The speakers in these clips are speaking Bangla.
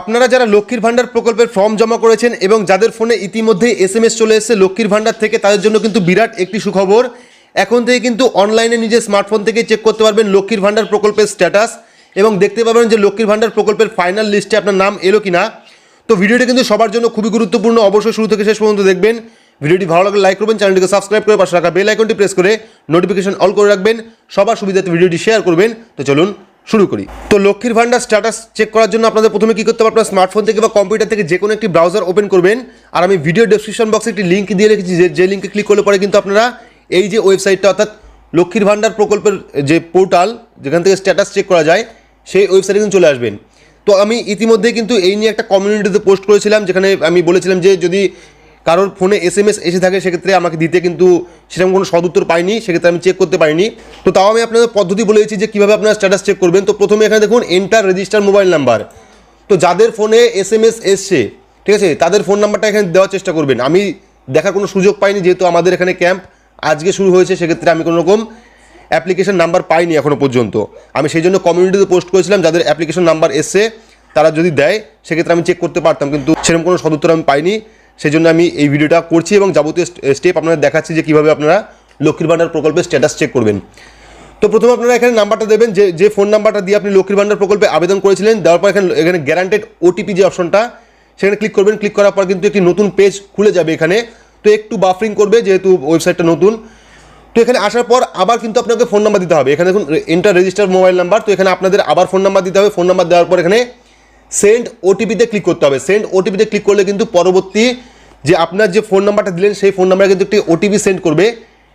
আপনারা যারা লক্ষ্মীর ভাণ্ডার প্রকল্পের ফর্ম জমা করেছেন এবং যাদের ফোনে ইতিমধ্যে এস এম এস চলে এসেছে লক্ষ্মীর ভাণ্ডার থেকে, তাদের জন্য কিন্তু বিরাট একটি সুখবর। এখন থেকে কিন্তু অনলাইনে নিজের স্মার্টফোন থেকে চেক করতে পারবেন লক্ষ্মীর ভাণ্ডার প্রকল্পের স্ট্যাটাস এবং দেখতে পাবেন যে লক্ষ্মীর ভাণ্ডার প্রকল্পের ফাইনাল লিস্টে আপনার নাম এলো কি না তো ভিডিওটি কিন্তু সবার জন্য খুবই গুরুত্বপূর্ণ। অবশ্যই শুরু থেকে শেষ পর্যন্ত দেখবেন। ভিডিওটি ভালো লাগলে লাইক করবেন চ্যানেলটিকে সাবস্ক্রাইব করে পাশে রাখা বেল আইকনটি প্রেস করে নোটিফিকেশন অল করে রাখবেন। সবার সুবিধাতে ভিডিওটি শেয়ার করবেন। তো চলুন শুরু করি। তো লক্ষ্মীর ভান্ডার স্ট্যাটাস চেক করার জন্য আপনাদের প্রথমে কী করতে হবে? আপনার স্মার্টফোন থেকে বা কম্পিউটার থেকে যে কোনো একটি ব্রাউজার ওপেন করবেন। আর আমি ভিডিও ডেসক্রিপশন বক্সে একটি লিঙ্ক দিয়ে রেখেছি, যে যে লিঙ্কে ক্লিক করলে পরে কিন্তু আপনারা এই যে ওয়েবসাইটটা অর্থাৎ লক্ষ্মীর ভান্ডার প্রকল্পের যে পোর্টাল যেখান থেকে স্ট্যাটাস চেক করা যায়, সেই ওয়েবসাইটে কিন্তু চলে আসবেন। তো আমি ইতিমধ্যে কিন্তু এই নিয়ে একটা কমিউনিটিতে পোস্ট করেছিলাম, যেখানে আমি বলেছিলাম যে, যদি কারোর ফোনে এস এম এস এসে থাকে, সেক্ষেত্রে আমাকে দিতে কিন্তু সেরকম কোনো সদুত্তর পাইনি, সেক্ষেত্রে আমি চেক করতে পারিনি। তো তাও আমি আপনাদের পদ্ধতি বলে দিচ্ছি যে কীভাবে আপনারা স্ট্যাটাস চেক করবেন। তো প্রথমে এখানে দেখুন এন্টার রেজিস্টার মোবাইল নাম্বার তো যাদের ফোনে এস এম এস এসছে, ঠিক আছে, তাদের ফোন নাম্বারটা এখানে দেওয়ার চেষ্টা করবেন। আমি দেখার কোনো সুযোগ পাইনি, যেহেতু আমাদের এখানে ক্যাম্প আজকে শুরু হয়েছে, সেক্ষেত্রে আমি কোনো রকম অ্যাপ্লিকেশন নাম্বার পাইনি এখনও পর্যন্ত। আমি সেই জন্য কমিউনিটিতে পোস্ট করেছিলাম, যাদের অ্যাপ্লিকেশন নাম্বার এসছে, তারা যদি দেয়, সেক্ষেত্রে আমি চেক করতে পারতাম, কিন্তু সেরকম কোনো সদুত্তর আমি পাইনি। সেই জন্য আমি এই ভিডিওটা করছি এবং যাবতীয় স্টেপ আপনাদের দেখাচ্ছি যে কীভাবে আপনারা লক্ষ্মীর ভাণ্ডার প্রকল্পের স্ট্যাটাস চেক করবেন। তো প্রথমে আপনারা এখানে নাম্বারটা দেবেন, যে যে ফোন নাম্বারটা দিয়ে আপনি লক্ষ্মীর ভাণ্ডার প্রকল্পে আবেদন করেছিলেন, দেওয়ার পর এখানে এখানে গ্যারান্টেড ওটিপি যে অপশনটা, সেখানে ক্লিক করবেন ক্লিক করার পর কিন্তু একটি নতুন পেজ খুলে যাবে এখানে। তো একটু বাফরিং করবে, যেহেতু ওয়েবসাইটটা নতুন। তো এখানে আসার পর আবার কিন্তু আপনাকে ফোন নাম্বার দিতে হবে। এখানে দেখুন এন্টার রেজিস্টার মোবাইল নাম্বার তো এখানে আপনাদের আবার ফোন নাম্বার দিতে হবে। ফোন নাম্বার দেওয়ার পর এখানে সেন্ড ওটিপিতে ক্লিক করতে হবে। সেন্ড ওটিপিতে ক্লিক করলে কিন্তু পরবর্তী যে আপনার যে ফোন নাম্বারটা দিলেন সেই ফোন নাম্বারে কিন্তু একটি ওটিপি সেন্ড করবে।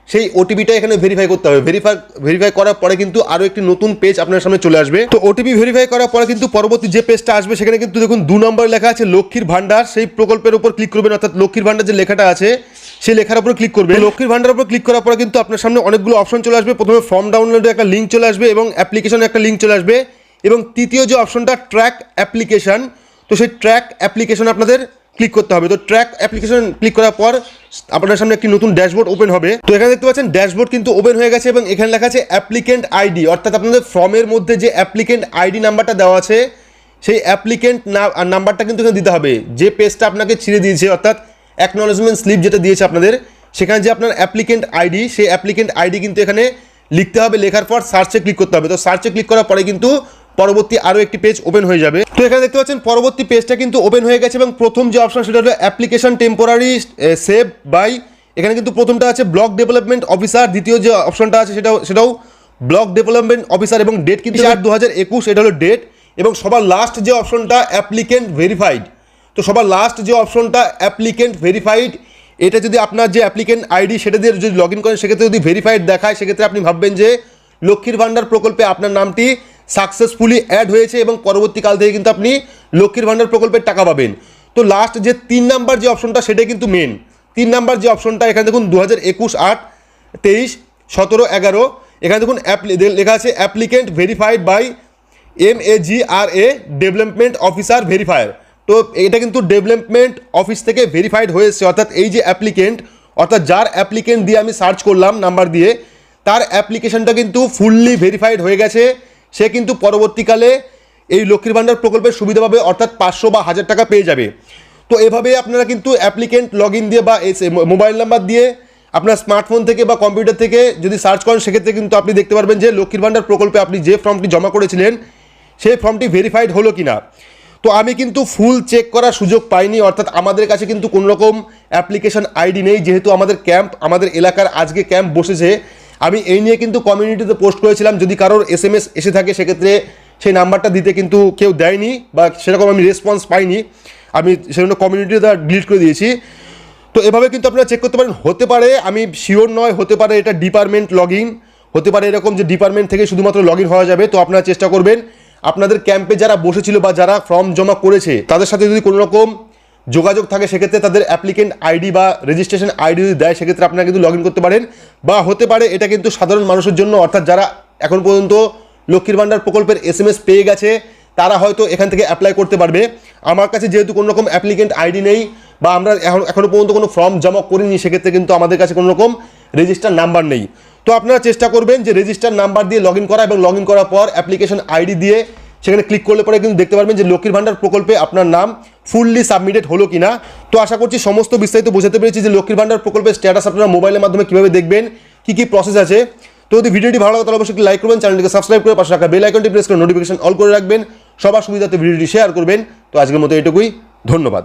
সেই ওটিপিটা এখানে ভেরিফাই করতে হবে। ভেরিফাই ভেরিফাই করার পরে কিন্তু আরও একটি নতুন পেজ আপনার সামনে চলে আসবে। তো ওটিপি ভেরিফাই করার পরে কিন্তু পরবর্তী যে পেজটা আসবে সেখানে কিন্তু দেখুন দু নম্বর লেখা আছে লক্ষ্মীর ভাণ্ডার। সেই প্রকল্পের উপর ক্লিক করবেন অর্থাৎ লক্ষ্মীর ভাণ্ডার যে লেখাটা আছে সেই লেখার উপর ক্লিক করবে লক্ষ্মীর ভাণ্ডার উপর ক্লিক করার পরে কিন্তু আপনার সামনে অনেকগুলো অপশন চলে আসবে। প্রথমে ফর্ম ডাউনলোডের একটা লিঙ্ক চলে আসবে এবং অ্যাপ্লিকেশনের একটা লিঙ্ক চলে আসবে। এবং তৃতীয় যে অপশনটা ট্র্যাক অ্যাপ্লিকেশন তো সেই ট্র্যাক অ্যাপ্লিকেশন আপনাদের ক্লিক করতে হবে। তো ট্র্যাক অ্যাপ্লিকেশন ক্লিক করার পর আপনার সামনে একটি নতুন ড্যাশবোর্ড ওপেন হবে। তো এখানে দেখতে পাচ্ছেন ড্যাশবোর্ড কিন্তু ওপেন হয়ে গেছে এবং এখানে লেখা আছে অ্যাপ্লিকেন্ট আইডি অর্থাৎ আপনাদের ফর্মের মধ্যে যে অ্যাপ্লিকেন্ট আইডি নাম্বারটা দেওয়া আছে, সেই অ্যাপ্লিকেন্ট নাম্বারটা কিন্তু এখানে দিতে হবে। যে পেজটা আপনাকে ছিঁড়ে দিয়েছে, অর্থাৎ অ্যাকনোলেজমেন্ট স্লিপ যেটা দিয়েছে আপনাদের, সেখানে যে আপনার অ্যাপ্লিকেন্ট আইডি সেই অ্যাপ্লিকেন্ট আইডি কিন্তু এখানে লিখতে হবে। লেখার পর সার্চে ক্লিক করতে হবে। তো সার্চে ক্লিক করার পরে কিন্তু পরবর্তী আরও একটি পেজ ওপেন হয়ে যাবে। তো এখানে দেখতে পাচ্ছেন পরবর্তী পেজটা কিন্তু ওপেন হয়ে গেছে এবং প্রথম যে অপশন সেটা হলো অ্যাপ্লিকেশন টেম্পোরারি সেভ বাই এখানে কিন্তু প্রথমটা আছে ব্লক ডেভেলপমেন্ট অফিসার দ্বিতীয় যে অপশনটা আছে সেটাও সেটাও ব্লক ডেভেলপমেন্ট অফিসার এবং ডেট কিন্তু চার দু হাজার একুশ এটা হলো ডেট এবং সবার লাস্ট যে অপশনটা অ্যাপ্লিকেন্ট ভেরিফাইড তো সবার লাস্ট যে অপশনটা অ্যাপ্লিকেন্ট ভেরিফাইড এটা যদি আপনার যে অ্যাপ্লিকেন্ট আইডি সেটা দিয়ে যদি লগ ইন করেন সেক্ষেত্রে যদি ভেরিফাইড দেখায় সেক্ষেত্রে আপনি ভাববেন যে লক্ষ্মীর ভাণ্ডার প্রকল্পে আপনার নামটি সাকসেসফুলি অ্যাড হয়েছে এবং পরবর্তীকাল থেকে কিন্তু আপনি লক্ষ্মীর ভাণ্ডার প্রকল্পের টাকা পাবেন। তো লাস্ট যে তিন নাম্বার যে অপশনটা সেটাই কিন্তু মেন তিন নাম্বার যে অপশনটা এখানে দেখুন দু হাজার একুশ, আট, তেইশ, সতেরো, এগারো। এখানে দেখুন লেখা আছে applicant verified by M A G R A development officer verifier তো এটা কিন্তু ডেভেলপমেন্ট অফিস থেকে ভেরিফাইড হয়েছে অর্থাৎ এই যে অ্যাপ্লিকেন্ট অর্থাৎ যার অ্যাপ্লিকেন্ট দিয়ে আমি সার্চ করলাম নাম্বার দিয়ে, তার অ্যাপ্লিকেশনটা কিন্তু ফুললি ভেরিফাইড হয়ে গেছে। সে কিন্তু পরবর্তীকালে এই লক্ষ্মীর ভাণ্ডার প্রকল্পের সুবিধা পাবে, অর্থাৎ পাঁচশো বা হাজার টাকা পেয়ে যাবে। তো এভাবে আপনারা কিন্তু অ্যাপ্লিকেন্ট লগ ইন দিয়ে বা মোবাইল নাম্বার দিয়ে আপনার স্মার্টফোন থেকে বা কম্পিউটার থেকে যদি সার্চ করেন, সেক্ষেত্রে কিন্তু আপনি দেখতে পারবেন যে লক্ষ্মীর ভাণ্ডার প্রকল্পে আপনি যে ফর্মটি জমা করেছিলেন, সেই ফর্মটি ভেরিফাইড হলো কি না তো আমি কিন্তু ফুল চেক করার সুযোগ পাইনি, অর্থাৎ আমাদের কাছে কিন্তু কোনো রকম অ্যাপ্লিকেশন আইডি নেই, যেহেতু আমাদের ক্যাম্প আমাদের এলাকার আজকে ক্যাম্প বসেছে। আমি এই নিয়ে কিন্তু কমিউনিটিতে পোস্ট করেছিলাম, যদি কারোর এস এম এস এসে থাকে, সেক্ষেত্রে সেই নাম্বারটা দিতে কিন্তু কেউ দেয়নি বা সেরকম আমি রেসপন্স পাইনি। আমি সেজন্য কমিউনিটিতে ডিলিট করে দিয়েছি। তো এভাবে কিন্তু আপনারা চেক করতে পারেন। হতে পারে, আমি শিওর নয়, হতে পারে এটা ডিপার্টমেন্ট লগ ইন হতে পারে এরকম যে ডিপার্টমেন্ট থেকে শুধুমাত্র লগ ইন হওয়া যাবে, তো আপনারা চেষ্টা করবেন। আপনাদের ক্যাম্পে যারা বসেছিল বা যারা ফর্ম জমা করেছে, তাদের সাথে যদি কোনো রকম যোগাযোগ থাকে, সেক্ষেত্রে তাদের অ্যাপ্লিকেন্ট আইডি বা রেজিস্ট্রেশন আইডি যদি দেয়, সেক্ষেত্রে আপনারা কিন্তু লগ করতে পারেন। বা হতে পারে এটা কিন্তু সাধারণ মানুষের জন্য, অর্থাৎ যারা এখন পর্যন্ত লক্ষ্মীর ভাণ্ডার প্রকল্পের এস পেয়ে গেছে, তারা হয়তো এখান থেকে অ্যাপ্লাই করতে পারবে। আমার কাছে যেহেতু কোনো রকম অ্যাপ্লিকেন্ট আইডি নেই, বা আমরা এখন এখনও পর্যন্ত কোনো ফর্ম জমা করিনি, সেক্ষেত্রে কিন্তু আমাদের কাছে কোনো রকম রেজিস্টার নাম্বার নেই। তো আপনারা চেষ্টা করবেন যে রেজিস্টার নাম্বার দিয়ে লগ করা এবং লগ করার পর অ্যাপ্লিকেশন আইডি দিয়ে সেখানে ক্লিক করলে পরে কিন্তু দেখতে পারবেন যে লক্ষ্মীর ভাণ্ডার প্রকল্পে আপনার নাম ফুললি সাবমিটেড হলো কি না তো আশা করছি সমস্ত বিস্তারিত বোঝাতে পেরেছি যে লক্ষ্মীর ভাণ্ডার প্রকল্পের স্ট্যাটাস আপনারা মোবাইলের মাধ্যমে কীভাবে দেখবেন, কী কী প্রসেস আছে। তো যদি ভিডিওটি ভালো লাগে তাহলে অবশ্যই লাইক করবেন চ্যানেলটিকে সাবস্ক্রাইব করে পাশে রাখা বেল আইকনটি প্রেস করে নোটিফিকেশন অল করে রাখবেন। সবার সুবিধাতে ভিডিওটি শেয়ার করবেন। তো আজকের মতো এটুকুই, ধন্যবাদ।